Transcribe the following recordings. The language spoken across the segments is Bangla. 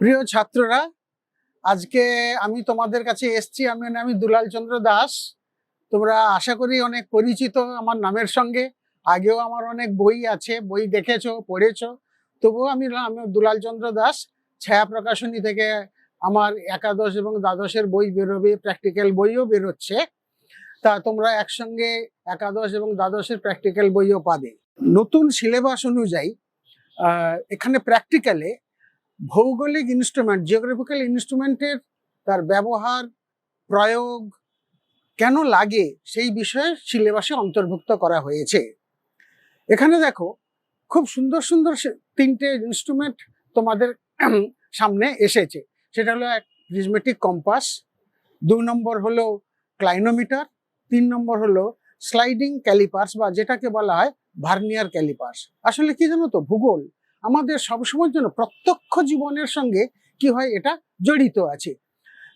প্রিয় ছাত্ররা, আজকে আমি তোমাদের কাছে এসছি। আমি আমি দুলাল চন্দ্র দাস। তোমরা আশা করি অনেক পরিচিত আমার নামের সঙ্গে। আগেও আমার অনেক বই আছে, বই দেখেছ, পড়েছো। তবুও আমি আমি দুলাল চন্দ্র দাস, ছায়া প্রকাশনী থেকে আমার একাদশ এবং দ্বাদশের বই বেরোবে প্র্যাকটিক্যাল বইও বেরোচ্ছে। তা তোমরা একসঙ্গে একাদশ এবং দ্বাদশের প্র্যাকটিক্যাল বইও পাবে। নতুন সিলেবাস অনুযায়ী এখানে প্র্যাকটিক্যালে ভৌগোলিক ইনস্ট্রুমেন্ট জিওগ্রাফিক্যাল ইনস্ট্রুমেন্টের তার ব্যবহার, প্রয়োগ কেন লাগে সেই বিষয়ে সিলেবাসে অন্তর্ভুক্ত করা হয়েছে। এখানে দেখো, খুব সুন্দর সুন্দর তিনটে ইনস্ট্রুমেন্ট তোমাদের সামনে এসেছে। সেটা হলো এক প্রিজমেটিক কম্পাস দু নম্বর হলো ক্লাইনোমিটার তিন নম্বর হলো স্লাইডিং ক্যালিপার্স বা যেটাকে বলা হয় ভার্নিয়ার ক্যালিপার্স আসলে কি জানো তো, ভূগোল আমাদের সবসময়ের জন্য প্রত্যক্ষ জীবনের সঙ্গে কি হয়, এটা জড়িত আছে।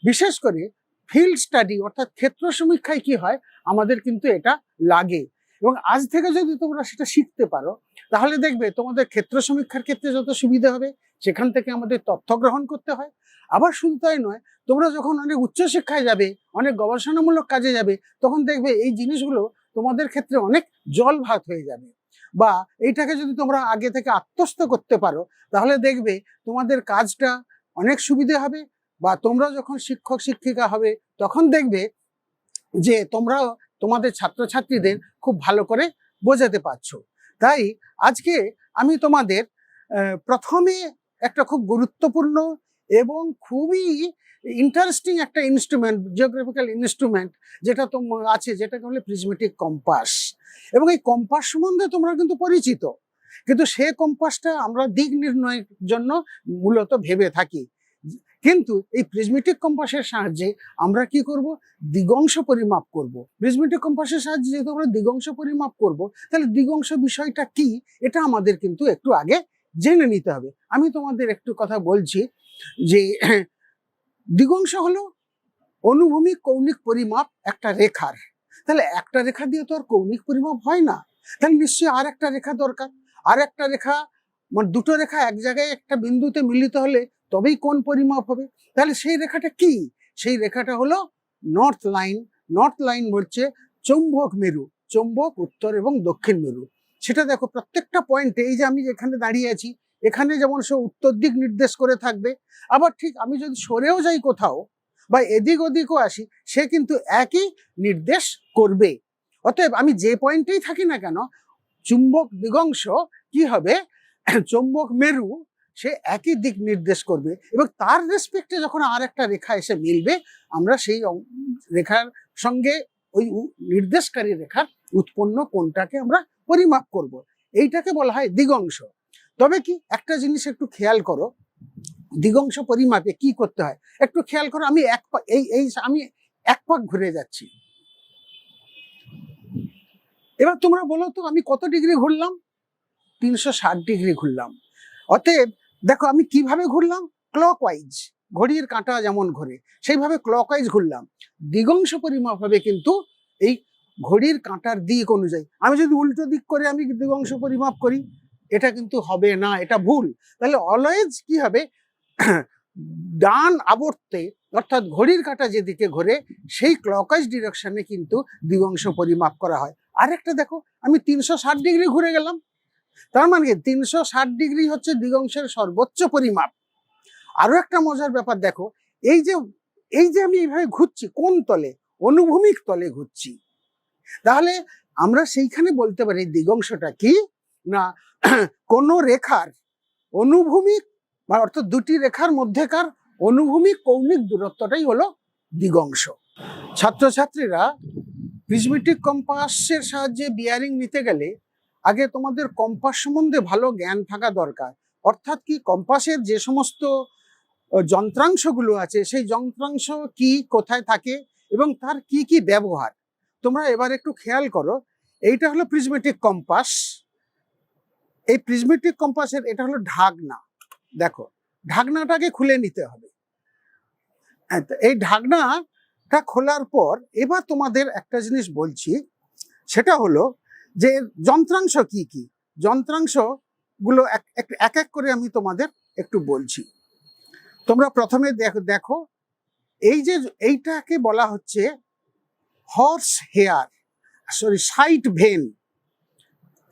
বিশেষ করে ফিল্ড স্টাডি অর্থাৎ ক্ষেত্র সমীক্ষায় কি হয়, আমাদের কিন্তু এটা লাগে। এবং আজ থেকে যদি তোমরা সেটা শিখতে পারো, তাহলে দেখবে তোমাদের ক্ষেত্র সমীক্ষার ক্ষেত্রে যত সুবিধা হবে, সেখান থেকে আমাদের তথ্য গ্রহণ করতে হয়। আবার শুধু তাই নয়, তোমরা যখন অনেক উচ্চশিক্ষায় যাবে, অনেক গবেষণামূলক কাজে যাবে, তখন দেখবে এই জিনিসগুলো তোমাদের ক্ষেত্রে অনেক জল ভাত হয়ে যাবে। বা এইটাকে যদি তোমরা আগে থেকে আত্মস্থ করতে পারো, তাহলে দেখবে তোমাদের কাজটা অনেক সুবিধে হবে বা তোমরা যখন শিক্ষক শিক্ষিকা হবে, তখন দেখবে যে তোমরাও তোমাদের ছাত্রছাত্রীদের খুব ভালো করে বোঝাতে পারছ। তাই আজকে আমি তোমাদের প্রথমে একটা খুব গুরুত্বপূর্ণ এবং খুবই ইন্টারেস্টিং একটা ইনস্ট্রুমেন্ট জিওগ্রাফিক্যাল ইনস্ট্রুমেন্ট যেটা তো আছে, যেটাকে বলে প্রিজমেটিক কম্পাস এবং এই কম্পাস সম্বন্ধে তোমরা কিন্তু পরিচিত। কিন্তু সে কম্পাসটা আমরা দিক নির্ণয়ের জন্য মূলত ভেবে থাকি। কিন্তু এই প্রিজমেটিক কম্পাসের সাহায্যে আমরা কি করব? দিগংশ পরিমাপ করব। প্রিজমেটিক কম্পাসের সাহায্যে যেহেতু আমরা দিগংশ পরিমাপ করব, তাহলে দিগংশ বিষয়টা কি? এটা আমাদের কিন্তু একটু আগে জেনে নিতে হবে। আমি তোমাদের একটু কথা বলছি যে দিগংশ হলো অনুভূমিক কৌণিক পরিমাপ একটা রেখার। তাহলে একটা রেখা দিয়ে তো আর কৌণিক পরিমাপ হয় না। তাহলে নিশ্চয়ই আর একটা রেখা দরকার। আর একটা রেখা মানে দুটো রেখা এক জায়গায় একটা বিন্দুতে মিলিত হলে তবেই কোন পরিমাপ হবে। তাহলে সেই রেখাটা কি? সেই রেখাটা হলো নর্থ লাইন নর্থ লাইন বলছে চৌম্বক মেরু, চৌম্বক উত্তর এবং দক্ষিণ মেরু। সেটা দেখো প্রত্যেকটা পয়েন্টে এই যে আমি যেখানে দাঁড়িয়ে আছি এখানে যেমন সে উত্তর দিক নির্দেশ করে থাকবে, আবার ঠিক আমি যদি সরেও যাই কোথাও বা এদিক ওদিকও আসি, সে কিন্তু একই নির্দেশ করবে। অতএব আমি যে পয়েন্টেই থাকি না কেন, চুম্বক দিগংশ কি হবে, চুম্বক মেরু সে একই দিক নির্দেশ করবে এবং তার রেসপেক্টে যখন আর একটা রেখা এসে মিলবে, আমরা সেই রেখার সঙ্গে ওই নির্দেশকারী রেখার উৎপন্ন কোনটাকে আমরা পরিমাপ করব। এইটাকে বলা হয় দিগংশ তবে কি, একটা জিনিস একটু খেয়াল করো দিগংশ পরিমাপে কি করতে হয়? একটু খেয়াল করো, আমি এক এই এই, আমি এক পাক ঘুরে যাচ্ছি। এবার তোমরা বলো তো, আমি কত ডিগ্রি ঘুরলাম? তিনশো ষাট ডিগ্রি ঘুরলাম। অতএব, দেখো, আমি কীভাবে ঘুরলাম? ক্লকওয়াইজ ঘড়ির কাঁটা যেমন ঘোরে, সেইভাবে ক্লকওয়াইজ ঘুরলাম। দিগংশ পরিমাপ হবে কিন্তু এই ঘড়ির কাঁটার দিক অনুযায়ী। আমি যদি উল্টো দিক করে আমি দিগংশ পরিমাপ করি এটা কিন্তু হবে না, এটা ভুল। তাহলে অলওয়েজ কি হবে? ডান আবর্তে, অর্থাৎ ঘড়ির কাঁটা যেদিকে ঘোরে, সেই ক্লকওয়াইজ ডিরেকশনে কিন্তু দিগংশ পরিমাপ করা হয়। আরেকটা দেখো, আমি তিনশো ষাট ডিগ্রি ঘুরে গেলাম। তার মানে কি? তিনশো ষাট ডিগ্রি হচ্ছে দিগংশের সর্বোচ্চ পরিমাপ। আরও একটা মজার ব্যাপার দেখো, এই যে এই যে আমি এইভাবে ঘুরছি, কোন তলে? অনুভূমিক তলে ঘুরছি। তাহলে আমরা সেইখানে বলতে পারি দিগংশটা কি? না, কোন রেখার অনুভূমিক বা অর্থাৎ দুটি রেখার মধ্যেকার অনুভূমিক কৌণিক দূরত্বটাই হলো দিগংশ ছাত্রছাত্রীরা প্রিজমেটিক কম্পাসের সাহায্যে বিয়ারিং নিতে গেলে আগে তোমাদের কম্পাস সম্বন্ধে ভালো জ্ঞান থাকা দরকার। অর্থাৎ কি কম্পাসের যে সমস্ত যন্ত্রাংশগুলো আছে, সেই যন্ত্রাংশ কি, কোথায় থাকে এবং তার কি কি ব্যবহার? তোমরা এবার একটু খেয়াল করো, এইটা হলো প্রিজমেটিক কম্পাস এই প্রিজমেটিক কম্পাসের এটা হলো ঢাকনা। দেখো ঢাকনাটাকে খুলে নিতে হবে। হ্যাঁ, এই ঢাকনাটা খোলার পর এবার তোমাদের একটা জিনিস বলছি সেটা হলো যে যন্ত্রাংশ কি কি? যন্ত্রাংশগুলো এক এক এক এক করে আমি তোমাদের একটু বলছি। তোমরা প্রথমে দেখ- দেখো এই যে এইটাকে বলা হচ্ছে cross hair sorry sight vane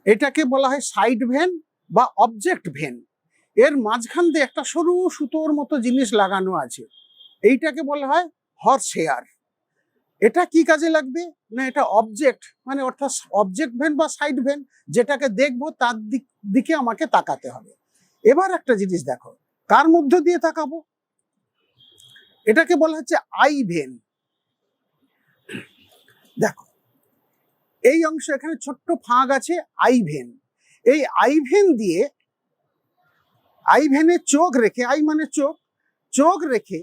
এটাকে বলা হয় সাইড ভেন বা অবজেক্ট ভেন এর মাঝখান দিয়ে একটা সরু সুতোর মতো জিনিস লাগানো আছে। এইটাকে বলা হয় হর্স হেয়ার এটা কি কাজে লাগবে? না, এটা অবজেক্ট মানে অর্থাৎ অবজেক্ট ভেন বা সাইড ভেন যেটাকে দেখব তার দিক, দিকে আমাকে তাকাতে হবে। এবার একটা জিনিস দেখো, কার মধ্য দিয়ে তাকাবো? এটাকে বলা হচ্ছে আই ভেন দেখো এই অংশ এখানে ছোট্ট ফাঁক আছে আইভেন। এই আইভেন দিয়ে আই ভেনে চোখ রেখে, আই মানে চোখ চোখ রেখে,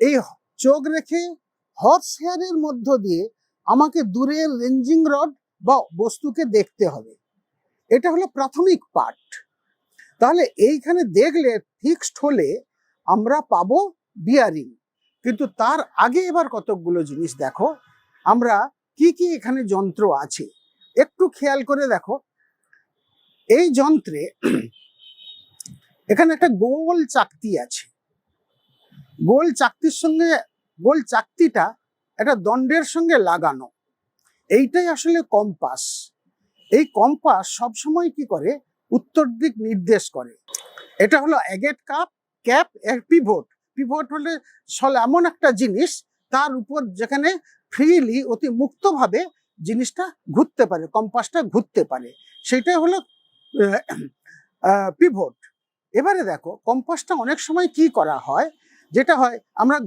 এই চোখ রেখে হর্স হেয়ারের মধ্য দিয়ে আমাকে দূরের রেঞ্জিং রড বা বস্তুকে দেখতে হবে। এটা হলো প্রাথমিক পার্ট। তাহলে এইখানে দেখলে ফিক্সড হলে আমরা পাবো বিয়ারিং। কিন্তু তার আগে এবার কতকগুলো জিনিস দেখো। আমরা কি কি এখানে যন্ত্র আছে? একটু খেয়াল করে দেখো। এই যন্ত্রে এখানে একটা গোল চাকতি আছে। গোল চাকতির সঙ্গে, গোল চাকতিটা একটা দণ্ডের সঙ্গে লাগানো। এইটাই আসলে কম্পাস। এই কম্পাস সবসময় কি করে? উত্তর দিক নির্দেশ করে। এটা হলো অ্যাগেট কাপ, ক্যাপ এর পিভট। পিভট হলে সল- এমন একটা জিনিস, তার উপর যেখানে ফ্রিলি অতি মুক্তভাবে জিনিসটা ঘুরতে পারে কম্পাসটা ঘুরতে পারে। সেটাই হলো পিভট এবারে দেখো কম্পাসটা অনেক সময় কি করা হয়? যেটা হয়, আমরা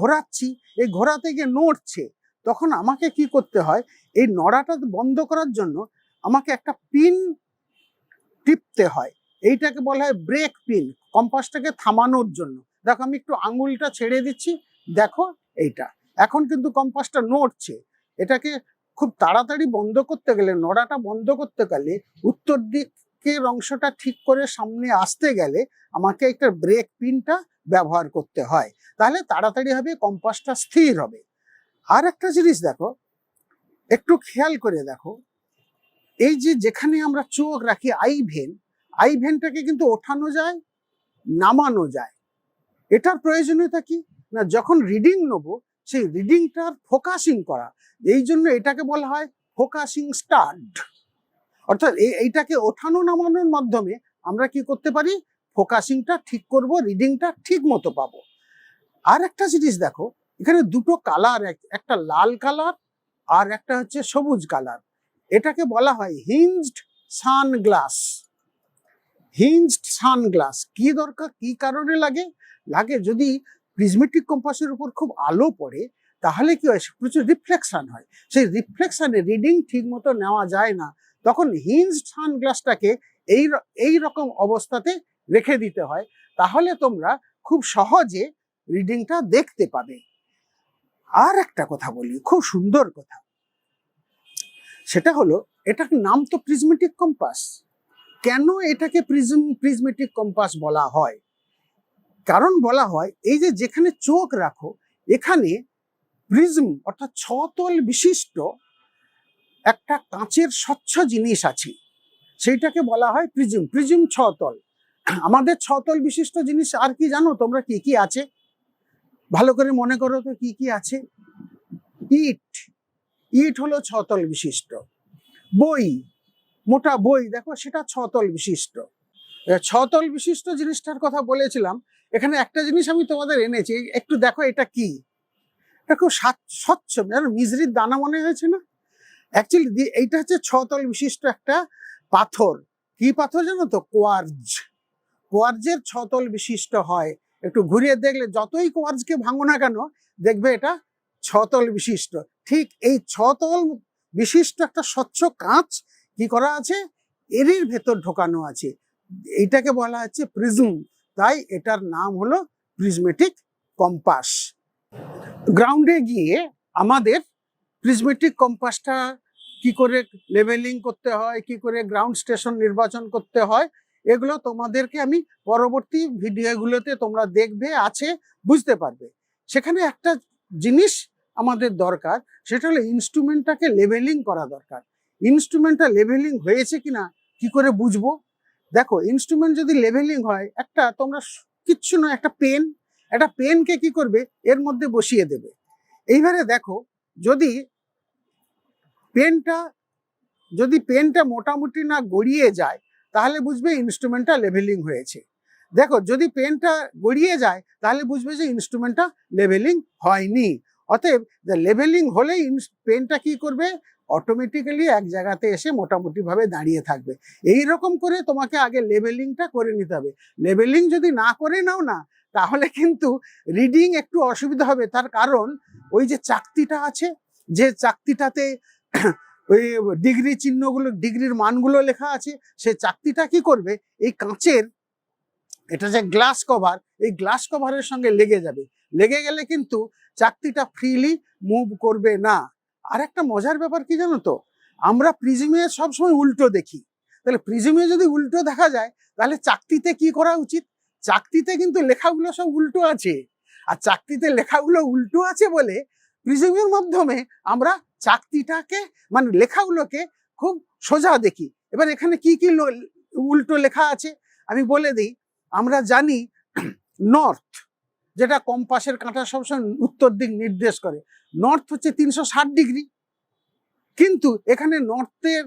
ঘোরাচ্ছি, এই ঘোরাতে গিয়ে নড়ছে, তখন আমাকে কি করতে হয়? এই নড়াটা বন্ধ করার জন্য আমাকে একটা পিন টিপতে হয়। এইটাকে বলা হয় ব্রেক পিন কম্পাসটাকে থামানোর জন্য। দেখো, আমি একটু আঙুলটা ছেড়ে দিচ্ছি, দেখো এইটা। এখন কিন্তু কম্পাসটা নড়ছে। এটাকে খুব তাড়াতাড়ি বন্ধ করতে গেলে, নড়াটা বন্ধ করতে গেলে উত্তর দিকের অংশটা ঠিক করে সামনে আসতে গেলে আমাকে একটা ব্রেক পিনটা ব্যবহার করতে হয়। তাহলে তাড়াতাড়ি হবে, কম্পাসটা স্থির হবে। আর একটা জিনিস দেখো, একটু খেয়াল করে দেখো, এই যে যেখানে আমরা চোখ রাখি আই ভেন আই ভেনটাকে কিন্তু ওঠানো যায়, নামানো যায়। এটার প্রয়োজনীয়তা কি? না, যখন রিডিং নেব সেই রিডিংটার ফোকাসিং করা। এই জন্য এটাকে বলা হয় ফোকাসিং স্টার্ট অর্থাৎ এই- এইটাকে ওঠানো নামানোর মাধ্যমে আমরা কি করতে পারি? ফোকাসিংটা ঠিক করব রিডিংটা ঠিক মতো পাবো। আর একটা জিনিস দেখো, এখানে দুটো কালার একটা লাল কালার আর একটা হচ্ছে সবুজ কালার এটাকে বলা হয় হিঞ্জড সানগ্লাস হিঞ্জড সানগ্লাস কি দরকার? কি কারণে লাগে? লাগে যদি প্রিজমেটিক কম্পাসের উপর খুব আলো পড়ে, তাহলে কি হয়? প্রচুর রিফ্লেকশন হয়। সেই রিফ্লেকশনে রিডিং ঠিক মতো নেওয়া যায় না। তখন হিঞ্জড সানগ্লাসটাকে এই এই রকম অবস্থাতে রেখে দিতে হয়। তাহলে তোমরা খুব সহজে রিডিংটা দেখতে পাবে। আর একটা কথা বলি, খুব সুন্দর কথা। সেটা হলো, এটার নাম তো প্রিজমেটিক কম্পাস কেন এটাকে প্রিজম প্রিজমেটিক কম্পাস বলা হয়? কারণ বলা হয়, এই যে যেখানে চোখ রাখো, এখানে প্রিজম অর্থাৎ ছতল বিশিষ্ট একটা কাঁচের স্বচ্ছ জিনিস আছে। সেইটাকে বলা হয় প্রিজম প্রিজম ছতল। আমাদের ছতল বিশিষ্ট জিনিস আর কি জানো? তোমরা কি কি আছে? ভালো করে মনে করো তো কি কি আছে? ইট ইট হলো ছতল বিশিষ্ট। বই, মোটা বই, দেখো সেটা ছতল বিশিষ্ট। ছতল বিশিষ্ট জিনিসটার কথা বলেছিলাম এখানে একটা জিনিস আমি তোমাদের এনেছি, একটু দেখো এটা কি। এটা খুব স্বাচ্ছ- মিজরির দানা মনে হয়েছে না? অ্যাকচুয়ালি এইটা হচ্ছে ছতল বিশিষ্ট একটা পাথর। কি পাথর জানো তো? কোয়ার্জ। কোয়ার্জের ছতল বিশিষ্ট হয়। একটু ঘুরিয়ে দেখলে যতই কোয়ার্জকে ভাঙো না কেন, দেখবে এটা ছতল বিশিষ্ট। ঠিক এই ছতল বিশিষ্ট একটা স্বচ্ছ কাঁচ কি করা আছে? এরই ভেতর ঢোকানো আছে। এইটাকে বলা হচ্ছে প্রিজম। তাই এটার নাম হলো প্রিজমেটিক কম্পাস গ্রাউন্ডে গিয়ে আমাদের প্রিজমেটিক কম্পাসটা কি করে লেভেলিং করতে হয়, কি করে গ্রাউন্ড স্টেশন নির্বাচন করতে হয়, এগুলো তোমাদেরকে আমি পরবর্তী ভিডিওগুলোতে তোমরা দেখবে, আছে, বুঝতে পারবে। সেখানে একটা জিনিস আমাদের দরকার, সেটা হলো ইনস্ট্রুমেন্টটাকে লেভেলিং করা দরকার। ইনস্ট্রুমেন্টটা লেভেলিং হয়েছে কিনা, কি করে বুঝব? দেখো ইনস্ট্রুমেন্ট যদি লেভেলিং হয়, একটা তোমরা কিচ্ছু নয়, একটা পেন একটা পেনকে কি করবে? এর মধ্যে বসিয়ে দেবে। এইবারে দেখো, যদি পেনটা যদি পেনটা মোটামুটি না গড়িয়ে যায়, তাহলে বুঝবে ইনস্ট্রুমেন্টটা লেভেলিং হয়েছে। দেখো, যদি পেনটা গড়িয়ে যায়, তাহলে বুঝবে যে ইনস্ট্রুমেন্টটা লেভেলিং হয়নি। অতএব লেভেলিং হলেই পেনটা কি করবে? অটোমেটিক্যালি এক জায়গাতে এসে মোটামুটিভাবে দাঁড়িয়ে থাকবে। এই রকম করে তোমাকে আগে লেভেলিংটা করে নিতে হবে। লেভেলিং যদি না করে নাও না, তাহলে কিন্তু রিডিং একটু অসুবিধা হবে। তার কারণ ওই যে চাকতিটা আছে, যে চাকতিটাতে ওই ডিগ্রি চিহ্নগুলো ডিগ্রির মানগুলো লেখা আছে, সে চাকতিটা কি করবে? এই কাঁচের, এটা যে গ্লাস কভার এই গ্লাস কভারের সঙ্গে লেগে যাবে। লেগে গেলে কিন্তু চাকতিটা ফ্রিলি মুভ করবে না। আর একটা মজার ব্যাপার কি জানো তো? আমরা প্রিজমে সবসময় উল্টো দেখি। তাহলে প্রিজমে যদি উল্টো দেখা যায়, তাহলে চাকতিতে কি করা উচিত? চাকতিতে কিন্তু লেখাগুলো সব উল্টো আছে। আর চাকতিতে লেখাগুলো উল্টো আছে বলে প্রিজমের মাধ্যমে আমরা চাকতিটাকে মানে লেখাগুলোকে খুব সোজা দেখি। এবার এখানে কি কি উল্টো লেখা আছে? আমি বলে দিই, আমরা জানি নর্থ যেটা কম্পাসের কাঁটা সবসময় উত্তর দিক নির্দেশ করে। নর্থ হচ্ছে তিনশো ষাট ডিগ্রি। কিন্তু এখানে নর্থের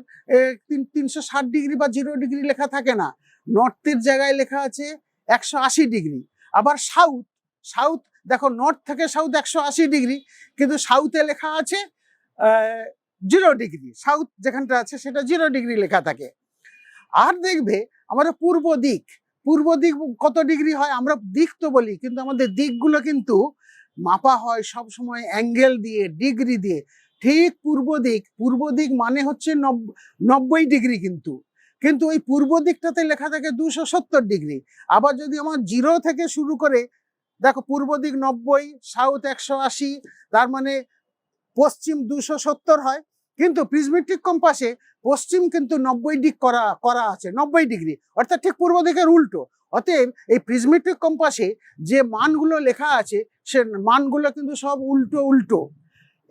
তিনশো ষাট ডিগ্রি বা জিরো ডিগ্রি লেখা থাকে না। নর্থের জায়গায় লেখা আছে একশো আশি ডিগ্রি। আবার সাউথ সাউথ দেখো নর্থ থেকে সাউথ একশো আশি ডিগ্রি, কিন্তু সাউথে লেখা আছে জিরো ডিগ্রি। সাউথ যেখানটা আছে সেটা জিরো ডিগ্রি লেখা থাকে। আর দেখবে আমাদের পূর্ব দিক পূর্ব দিক কত ডিগ্রি হয় আমরা দিক তো বলি, কিন্তু আমাদের দিকগুলো কিন্তু মাপা হয় সব সময় অ্যাঙ্গেল দিয়ে ডিগ্রি দিয়ে। ঠিক পূর্ব দিক পূর্ব দিক মানে হচ্ছে নব- নব্বই ডিগ্রি কিন্তু। কিন্তু ওই পূর্ব দিকটাতে লেখা থাকে দুশো সত্তর ডিগ্রি। আবার যদি আমার জিরো থেকে শুরু করে, দেখো পূর্ব দিক নব্বই সাউথ একশো আশি, তার মানে পশ্চিম দুশো সত্তর হয়। কিন্তু প্রিজমেট্রিক কম্পাসে পশ্চিম কিন্তু নব্বই ডিগ করা করা আছে, নব্বই ডিগ্রি। অর্থাৎ ঠিক পূর্ব দিকের উল্টো। অতএব এই প্রিজমেট্রিক কম্পাসে যে মানগুলো লেখা আছে, সে মানগুলো কিন্তু সব উল্টো উল্টো।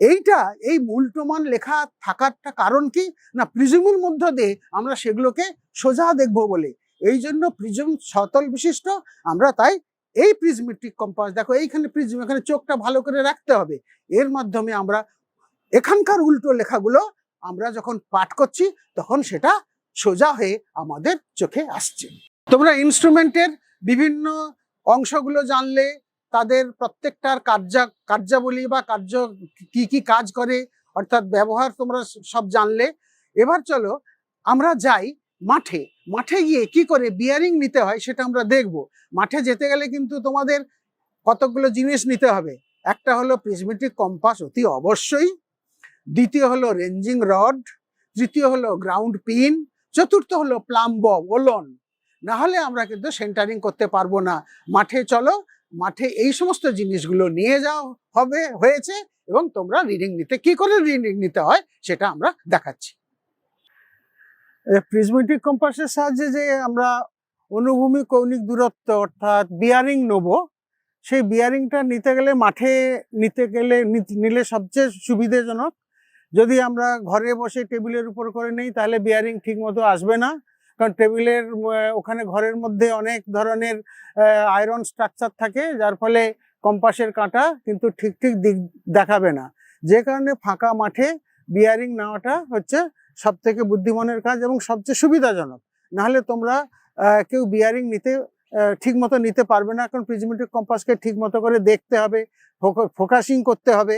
এইটা, এই উল্টো মান লেখা থাকারটা কারণ কি? না, প্রিজমের মধ্য দিয়ে আমরা সেগুলোকে সোজা দেখব বলে। এই জন্য প্রিজম সতল বিশিষ্ট, আমরা তাই এই প্রিজমেট্রিক কম্পাস দেখো এইখানে প্রিজম এখানে চোখটা ভালো করে রাখতে হবে। এর মাধ্যমে আমরা এখানকার উল্টো লেখাগুলো আমরা যখন পাঠ করছি, তখন সেটা সোজা হয়ে আমাদের চোখে আসছে। তোমরা ইনস্ট্রুমেন্টের বিভিন্ন অংশগুলো জানলে, তাদের প্রত্যেকটার কার্যা, কার্যাবলী বা কার্য কি কি কাজ করে, অর্থাৎ ব্যবহার তোমরা সব জানলে। এবার চলো আমরা যাই মাঠে। মাঠে গিয়ে কি করে বিয়ারিং নিতে হয় সেটা আমরা দেখব। মাঠে যেতে গেলে কিন্তু তোমাদের কতগুলো জিনিস নিতে হবে? একটা হলো প্রিজমেটিক কম্পাস অতি অবশ্যই দ্বিতীয় হলো রেঞ্জিং রড, তৃতীয় হলো গ্রাউন্ড পিন, চতুর্থ হলো প্লাম্ব ওলন। না হলে আমরা কিন্তু সেন্টারিং করতে পারব না। মাঠে চলো, মাঠে এই সমস্ত জিনিসগুলো নিয়ে যাওয়া হবে, হয়েছে এবং তোমরা রিডিং নিতে, কি করে রিডিং নিতে হয় সেটা আমরা দেখাচ্ছি। প্রিজমেটিক কম্পাসের সাহায্যে যে আমরা অনুভূমিক কৌণিক দূরত্ব অর্থাৎ বিয়ারিং নেব, সেই বিয়ারিংটা নিতে গেলে মাঠে নিতে গেলে নিলে সবচেয়ে সুবিধাজনক যদি আমরা ঘরে বসে টেবিলের উপর করে নেই, তাহলে বিয়ারিং ঠিক মতো আসবে না। কারণ টেবিলের ওখানে ঘরের মধ্যে অনেক ধরনের আয়রন স্ট্রাকচার থাকে, যার ফলে কম্পাসের কাঁটা কিন্তু ঠিক ঠিক দিক দেখাবে না। যে কারণে ফাঁকা মাঠে বিয়ারিং নেওয়াটা হচ্ছে সব থেকে বুদ্ধিমানের কাজ এবং সবচেয়ে সুবিধাজনক। নাহলে তোমরা কেউ বিয়ারিং নিতে ঠিক মতো নিতে পারবে না, কারণ প্রিজমেটিক কম্পাসকে ঠিক মতো করে দেখতে হবে ফোকাসিং করতে হবে।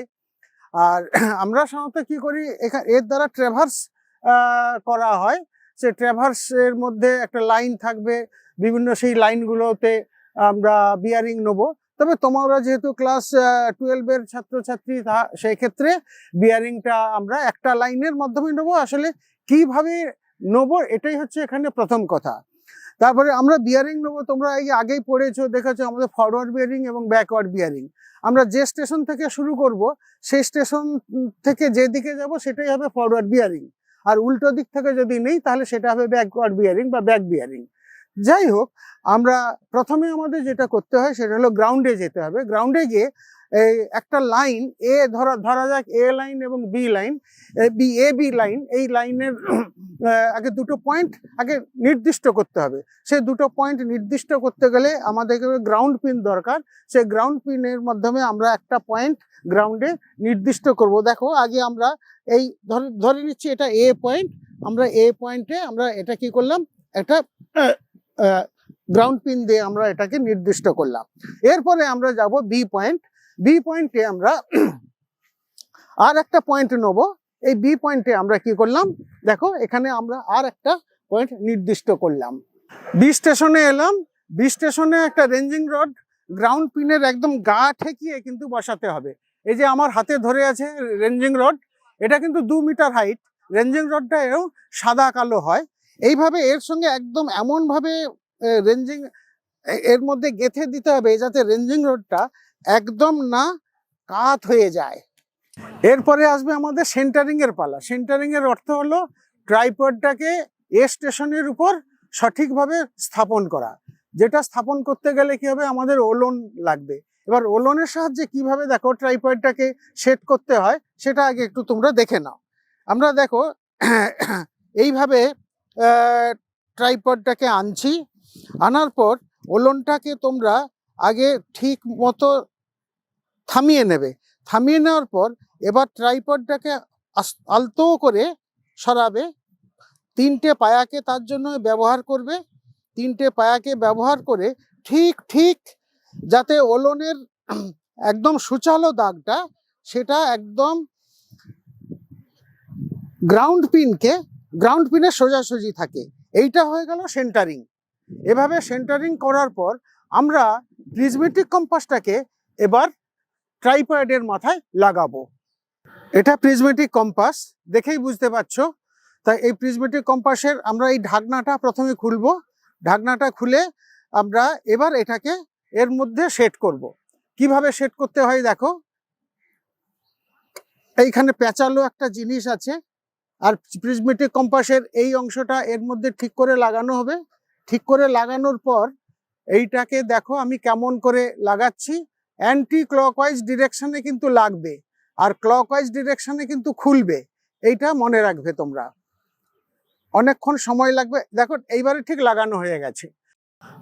আর আমরা সাধারণত কি করি? এখানে এর দ্বারা ট্রেভার্স করা হয়। সে ট্রেভার্স এর মধ্যে একটা লাইন থাকবে। বিভিন্ন সেই লাইনগুলোতে আমরা বিয়ারিং নেব। তবে তোমরা যেহেতু ক্লাস টুয়েলভের ছাত্রছাত্রী তা- সেই ক্ষেত্রে বিয়ারিংটা আমরা একটা লাইনের মাধ্যমে নেব। আসলে কীভাবে নেব? এটাই হচ্ছে এখানে প্রথম কথা। তারপরে আমরা বিয়ারিং নেব, তোমরা এই আগেই পড়েছো, দেখেছ আমাদের ফরওয়ার্ড বিয়ারিং এবং ব্যাকওয়ার্ড বিয়ারিং আমরা যে স্টেশন থেকে শুরু করব, সেই স্টেশন থেকে যে দিকে যাব, সেটাই হবে ফরওয়ার্ড বিয়ারিং আর উল্টো দিক থেকে যদি নেই, তাহলে সেটা হবে ব্যাকওয়ার্ড বিয়ারিং বা ব্যাক বিয়ারিং যাই হোক, আমরা প্রথমে আমাদের যেটা করতে হয়, সেটা হলো গ্রাউন্ডে যেতে হবে। গ্রাউন্ডে গিয়ে এই একটা লাইন, এ ধরা ধরা যাক এ লাইন এবং B line. B, A, B line, এই লাইনের আগে দুটো পয়েন্ট আগে নির্দিষ্ট করতে হবে। সে দুটো পয়েন্ট নির্দিষ্ট করতে গেলে আমাদের গ্রাউন্ড পিন দরকার। সে গ্রাউন্ড পিনের মাধ্যমে আমরা একটা পয়েন্ট গ্রাউন্ডে নির্দিষ্ট করব। দেখো, আগে আমরা এই, ধরে নিচ্ছি এটা এ পয়েন্ট আমরা এ পয়েন্টে আমরা এটা কি করলাম? একটা গ্রাউন্ড পিন দিয়ে আমরা এটাকে নির্দিষ্ট করলাম। এরপরে আমরা যাব বি পয়েন্ট বি পয়েন্টে আমরা আর একটা পয়েন্ট নেব। এই বি পয়েন্টে আমরা কি করলাম? দেখো, এখানে আমরা আর একটা পয়েন্ট নির্দিষ্ট করলাম। বি স্টেশনে এলাম। বি স্টেশনে একটা রেঞ্জিং রড গ্রাউন্ড পিনের একদম গা ঠেকিয়ে কিন্তু বসাতে হবে। এই যে আমার হাতে ধরে আছে রেঞ্জিং রড এটা কিন্তু দু মিটার হাইট রেঞ্জিং রডটা এও সাদা কালো হয়। এইভাবে এর সঙ্গে একদম এমনভাবে রেঞ্জিং এর মধ্যে গেথে দিতে হবে যাতে রেঞ্জিং রডটা একদম না, কাত হয়ে যায়। এরপরে আসবে আমাদের সেন্টারিং এর পালা। সেন্টারিং এর অর্থ হলো ট্রাইপডটাকে এ স্টেশনের উপর সঠিকভাবে স্থাপন করা। যেটা স্থাপন করতে গেলে কি হবে? আমাদের ওলন লাগবে। এবার ওলনের সাহায্যে কীভাবে দেখো ট্রাইপডটাকে সেট করতে হয়, সেটা আগে একটু তোমরা দেখে নাও। আমরা দেখো, এইভাবে ট্রাইপডটাকে আনছি। আনার পর ওলনটাকে তোমরা আগে ঠিক মতো থামিয়ে নেবে। থামিয়ে নেওয়ার পর এবার ট্রাইপডটাকে আলতো করে সরাবে। তিনটে পায়াকে তার জন্য ব্যবহার করবে। তিনটে পায়াকে ব্যবহার করে ঠিক ঠিক যাতে ওলনের একদম সুচালো দাগটা সেটা একদম গ্রাউন্ড পিনকে, গ্রাউন্ড পিনের সোজাসুজি থাকে। এইটা হয়ে গেল সেন্টারিং। এভাবে সেন্টারিং করার পর আমরা প্রিজমেটিক কম্পাসটাকে এবার ট্রাইপয়েডের মাথায় লাগাবো। এটা প্রিজমেটিক কম্পাস দেখেই বুঝতে পারছ? তাই এই প্রিজমেটিক কম্পাসের আমরা এই ঢাকনাটা প্রথমে খুলবো। ঢাকনাটা খুলে আমরা এবার এটাকে এর মধ্যে সেট করব। কীভাবে সেট করতে হয় দেখো? এইখানে পেঁচালো একটা জিনিস আছে, আর প্রিজমেটিক কম্পাসের এই অংশটা এর মধ্যে ঠিক করে লাগানো হবে। ঠিক করে লাগানোর পর এইটাকে দেখো আমি কেমন করে লাগাচ্ছি। অ্যান্টি ক্লকওয়াইজ ডিরেকশনে কিন্তু লাগবে আর ক্লকওয়াইজ ডিরেকশনে কিন্তু খুলবে। এইটা মনে রাখবে তোমরা। অনেকক্ষণ সময় লাগবে। দেখো, এইবারে ঠিক লাগানো হয়ে গেছে।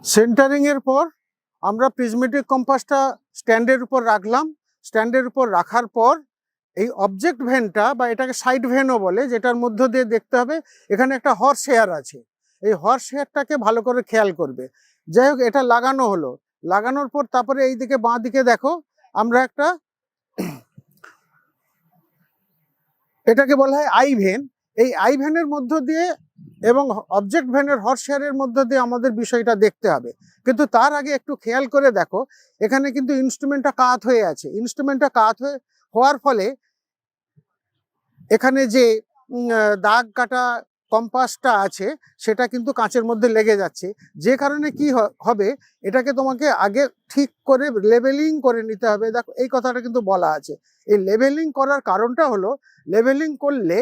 সেন্টারিং এর পর আমরা প্রিজমেটিক কম্পাসটা স্ট্যান্ডের উপর রাখলাম। স্ট্যান্ডের উপর রাখার পর এই অবজেক্ট ভ্যানটা বা এটাকে সাইড ভ্যানও বলে, যেটার মধ্য দিয়ে দেখতে হবে, এখানে একটা হর্স হেয়ার আছে। এই হর্স হেয়ারটাকে ভালো করে খেয়াল করবে। যাই হোক, এটা লাগানো হলো। লাগানোর পর তারপরে এই দিকে বাঁ দিকে দেখো, আমরা একটা এটাকে বলা হয় আই ভেন। এই আই ভ্যানের মধ্য দিয়ে এবং অবজেক্ট ভ্যানের হর্স হেয়ারের মধ্য দিয়ে আমাদের বিষয়টা দেখতে হবে। কিন্তু তার আগে একটু খেয়াল করে দেখো, এখানে কিন্তু ইনস্ট্রুমেন্টটা কাত হয়ে আছে। ইনস্ট্রুমেন্টটা কাত হয়ে, হওয়ার ফলে এখানে যে দাগ কাটা কম্পাসটা আছে, সেটা কিন্তু কাঁচের মধ্যে লেগে যাচ্ছে। যে কারণে কি হবে, এটাকে তোমাকে আগে ঠিক করে লেভেলিং করে নিতে হবে। দেখো, এই কথাটা কিন্তু বলা আছে। এই লেভেলিং করার কারণটা হলো লেভেলিং করলে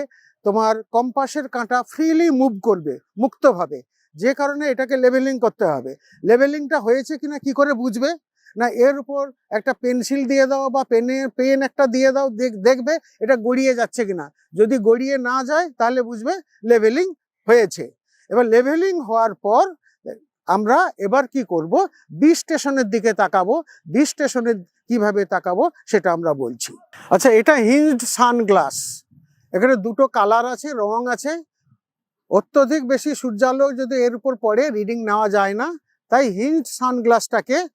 তোমার কম্পাসের কাঁটা ফ্রিলি মুভ করবে, মুক্তভাবে। যে কারণে এটাকে লেভেলিং করতে হবে। লেভেলিংটা হয়েছে কিনা কি করে বুঝবে? না, এর উপর একটা পেন্সিল দিয়ে দাও বা পেনে, পেন একটা দিয়ে দাও, দেখ- দেখবে এটা গড়িয়ে যাচ্ছে কিনা। যদি গড়িয়ে না যায়, তাহলে বুঝবে লেভেলিং হয়েছে। এবার লেভেলিং হওয়ার পর, আমরা এবার কি করব? বি স্টেশনের দিকে তাকাবো। বি স্টেশনের কীভাবে তাকাবো, সেটা আমরা বলছি। আচ্ছা এটা হিঞ্জড সানগ্লাস। এখানে দুটো কালার আছে, রং আছে। অত্যধিক বেশি সূর্যালোক যদি এর উপর পড়ে, রিডিং নেওয়া যায় না। তাই হিঞ্জ সানগ্লাসটাকে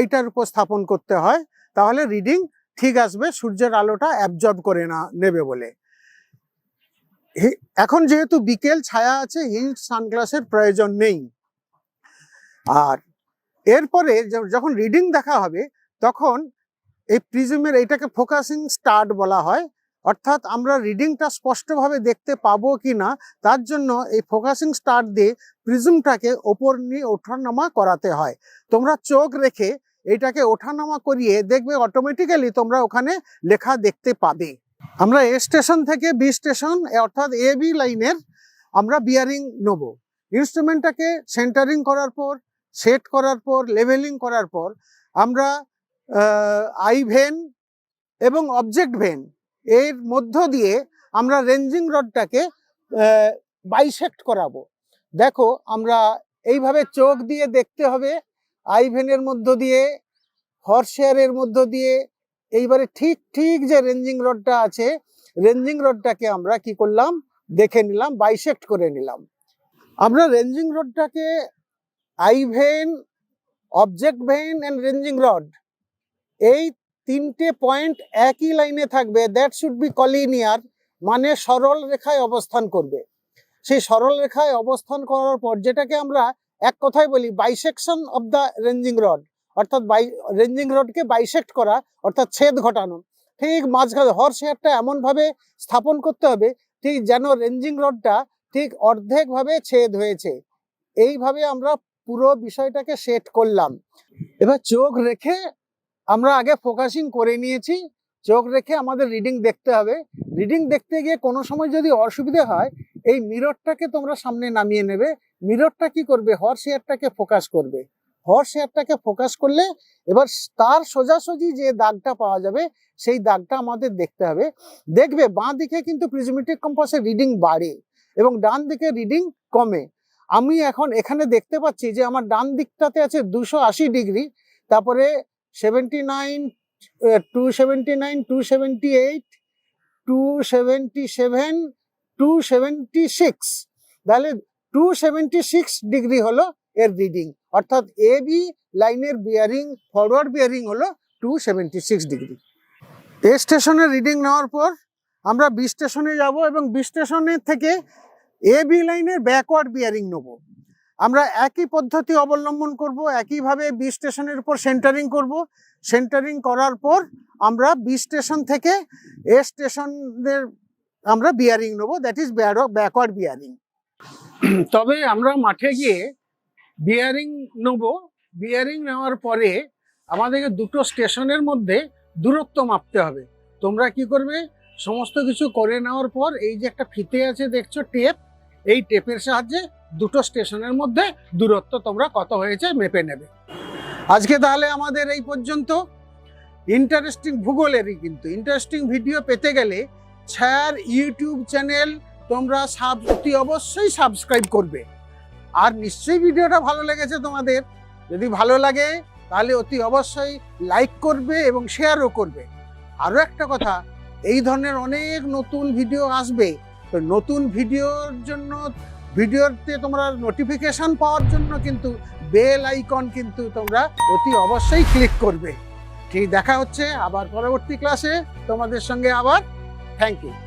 এইটার উপর স্থাপন করতে হয়, তাহলে রিডিং ঠিক আসবে, সূর্যের আলোটা অ্যাবজর্ব করে না, নেবে বলে। এখন যেহেতু বিকেল, ছায়া আছে হিঞ্জ সানগ্লাসের প্রয়োজন নেই। আর এরপরে যখন রিডিং দেখা হবে, তখন এই প্রিজমের এইটাকে ফোকাসিং স্টার্ট বলা হয়, অর্থাৎ আমরা রিডিংটা স্পষ্টভাবে দেখতে পাবো কি না, তার জন্য এই ফোকাসিং স্টার্ট দিয়ে প্রিজমটাকে ওপর নিয়ে ওঠানামা করাতে হয়। তোমরা চোখ রেখে এইটাকে ওঠানামা করিয়ে দেখবে অটোমেটিক্যালি তোমরা ওখানে লেখা দেখতে পাবে। আমরা এ স্টেশন থেকে বি স্টেশন অর্থাৎ এ বি লাইনের আমরা বিয়ারিং নেব। ইনস্ট্রুমেন্টটাকে সেন্টারিং করার পর সেট করার পর লেভেলিং করার পর আমরা আই ভেন এবং অবজেক্ট ভেন এর মধ্য দিয়ে আমরা রেঞ্জিং রডটাকে বাইসেক্ট করাবো। দেখো, আমরা এইভাবে চোখ দিয়ে দেখতে হবে। আই ভেনের মধ্য দিয়ে হর্সেয়ারের মধ্য দিয়ে, এইবারে ঠিক ঠিক যে রেঞ্জিং রডটা আছে, রেঞ্জিং রডটাকে আমরা কি করলাম? দেখে নিলাম, বাইসেক্ট করে নিলাম। আমরা ranging রডটাকে eye vane, object vane and ranging rod, এই তিনটে পয়েন্ট একই লাইনে থাকবে। দ্যাট শুড বি কলিনিয়ার মানে সরল রেখায় অবস্থান করবে। সেই সরল রেখায় অবস্থান করার পর যেটাকে আমরা এক কথায় বলি bisection of the ranging rod অর্থাৎ বাই রেঞ্জিং রডকে বাইসেক্ট করা, অর্থাৎ ছেদ ঘটানো। ঠিক মাঝখানে হর্স হেয়ারটা এমনভাবে স্থাপন করতে হবে, ঠিক যেন রেঞ্জিং রডটা ঠিক অর্ধেকভাবে ছেদ হয়েছে। এইভাবে আমরা পুরো বিষয়টাকে সেট করলাম। এবার চোখ রেখে আমরা আগে ফোকাসিং করে নিয়েছি। চোখ রেখে আমাদের রিডিং দেখতে হবে। রিডিং দেখতে গিয়ে কোনো সময় যদি অসুবিধে হয় এই মিররটাকে তোমরা সামনে নামিয়ে নেবে। মিররটা কি করবে? হর্স হেয়ারটাকে ফোকাস করবে। হর্স হেয়ারটাকে ফোকাস করলে এবার তার সোজাসুজি যে দাগটা পাওয়া যাবে, সেই দাগটা আমাদের দেখতে হবে। দেখবে বাঁ দিকে কিন্তু প্রিজমেটিক কম্পাসের রিডিং বাড়ে এবং ডান দিকে রিডিং কমে। আমি এখন এখানে দেখতে পাচ্ছি যে আমার ডান দিকটাতে আছে দুশো আশি ডিগ্রি, তারপরে seventy nine two seventy nine two seventy eight two seventy seven two seventy six তাহলে টু সেভেন্টি সিক্স ডিগ্রি হলো এর রিডিং অর্থাৎ এ বি লাইনের বিয়ারিং ফরওয়ার্ড বিয়ারিং হলো two seventy six degree A স্টেশনের রিডিং নেওয়ার পর আমরা বি স্টেশনে যাব এবং বি স্টেশনের থেকে এ বি লাইনের ব্যাকওয়ার্ড বিয়ারিং নেব। আমরা একই পদ্ধতি অবলম্বন করব, একইভাবে বি স্টেশনের উপর সেন্টারিং করব। সেন্টারিং করার পর আমরা বি স্টেশন থেকে এ স্টেশনের আমরা বিয়ারিং নেব দ্যাট ইজ ব্যাকওয়ার্ড বিয়ারিং তবে আমরা মাঠে গিয়ে বিয়ারিং নেব। বিয়ারিং নেওয়ার পরে আমাদেরকে দুটো স্টেশনের মধ্যে দূরত্ব মাপতে হবে। তোমরা কি করবে? সমস্ত কিছু করে নেওয়ার পর এই যে একটা ফিতে আছে, দেখছ টেপ, এই টেপের সাহায্যে দুটো স্টেশনের মধ্যে দূরত্ব তোমরা কত হয়েছে মেপে নেবে। আজকে তাহলে আমাদের এই পর্যন্ত। ইন্টারেস্টিং ভূগোলেরই কিন্তু। ইন্টারেস্টিং ভিডিও পেতে গেলে ছায়ার ইউটিউব চ্যানেল তোমরা সাব, অতি অবশ্যই সাবস্ক্রাইব করবে। আর নিশ্চয়ই ভিডিওটা ভালো লেগেছে তোমাদের। যদি ভালো লাগে, তাহলে অতি অবশ্যই লাইক করবে এবং শেয়ারও করবে। আরও একটা কথা, এই ধরনের অনেক নতুন ভিডিও আসবে। তো নতুন ভিডিওর জন্য, ভিডিওতে তোমরা নোটিফিকেশন পাওয়ার জন্য কিন্তু বেল আইকন কিন্তু তোমরা অতি অবশ্যই ক্লিক করবে। ঠিক দেখা হচ্ছে আবার পরবর্তী ক্লাসে তোমাদের সঙ্গে আবার থ্যাংক ইউ